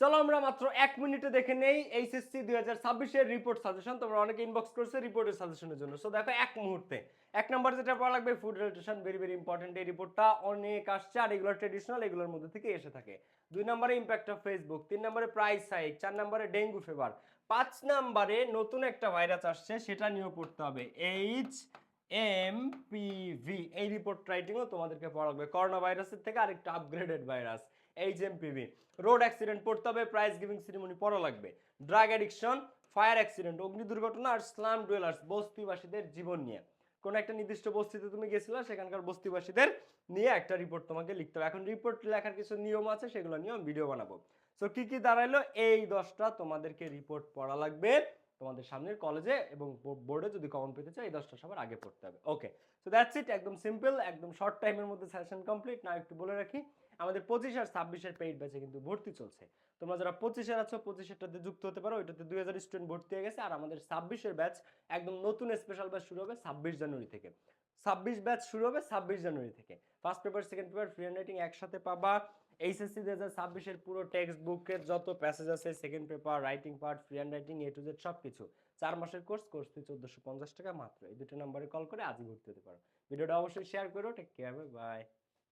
চলো আমরা মাত্র এক মিনিটে দেখে নেই এইচএসসি দুই হাজার ছাব্বিশের রিপোর্ট সাজেশন তোমরা অনেকে ইনবক্স করছে রিপোর্টের সাজেশনের জন্য। সো দেখো, এক মুহূর্তে। এক নম্বর যেটা পড়া লাগবে food nutrition very very important এই রিপোর্টটা অনেক আসছে আর এগুলো ট্রেডিশনাল এগুলোর মধ্যে থেকে এসে থাকে। দুই নম্বরে ইম্প্যাক্ট অফ ফেসবুক তিন নম্বরে প্রাইস হাইক চার নম্বরে ডেঙ্গু ফিভার পাঁচ নম্বরে নতুন একটা ভাইরাস আসছে, সেটা নিয়েও পড়তে হবে। এইচ এম পিভি এই রিপোর্ট রাইটিংও তোমাদেরকে পড়া লাগবে করোনা ভাইরাসের থেকে আরেকটা upgraded virus H M PV road accident পড়তে হবে প্রাইজ গিভিং সেরিমনি পড়া লাগবে। ড্রাগ অ্যাডিকশন ফায়ার অ্যাক্সিডেন্ট অগ্নি দুর্ঘটনা আর স্লাম ডুয়েলার্স বস্তিবাসীদের জীবন নিয়ে। কোন একটা নির্দিষ্ট বস্তিতে তুমি গেছিলে, সেখানকার বস্তিবাসীদের নিয়ে একটা রিপোর্ট তোমাকে লিখতে হবে। এখন রিপোর্ট লেখার কিছু নিয়ম আছে, সেগুলো নিয়ে ভিডিও বানাবো। সো কি কি দাঁড়াইলো? এই দশটা তোমাদেরকে রিপোর্ট পড়া লাগবে। তোমাদের সামনের কলেজে এবং বোর্ডে যদি কমন পেতে চাও এই দশটা সবার আগে পড়তে হবে। ওকে সো দ্যাটস ইট একদম সিম্পল একদম শর্ট টাইমের মধ্যে সেশন কমপ্লিট না একটু বলে রাখি, আমাদের পঁচিশ আর ছাব্বিশের পেইড ব্যাচে কিন্তু ভর্তি চলছে। তোমরা যারা পঁচিশের আছো পঁচিশেরটাতে যুক্ত হতে পারো, ওইটাতে দুই হাজার স্টুডেন্ট ভর্তি হয়ে গেছে। আর আমাদের ছাব্বিশের ব্যাচ একদম নতুন স্পেশাল ব্যাচ শুরু হবে ছাব্বিশ জানুয়ারি থেকে। ছাব্বিশ ব্যাচ শুরু হবে ছাব্বিশ জানুয়ারি থেকে। First paper second paper free writing একসাথে পাবা। এইচএসসি দু হাজার ছাব্বিশের পুরো টেক্সট বুকের যত প্যাসেজ আছে second paper writing part free hand writing A to Z সব কিছু চার মাসের কোর্স কোর্স ফি চোদ্দোশো পঞ্চাশ টাকা মাত্র। এই দুটো নাম্বারে কল করে আজই ভর্তি হতে পারো। ভিডিওটা অবশ্যই শেয়ার করো টেক কেয়ার বাই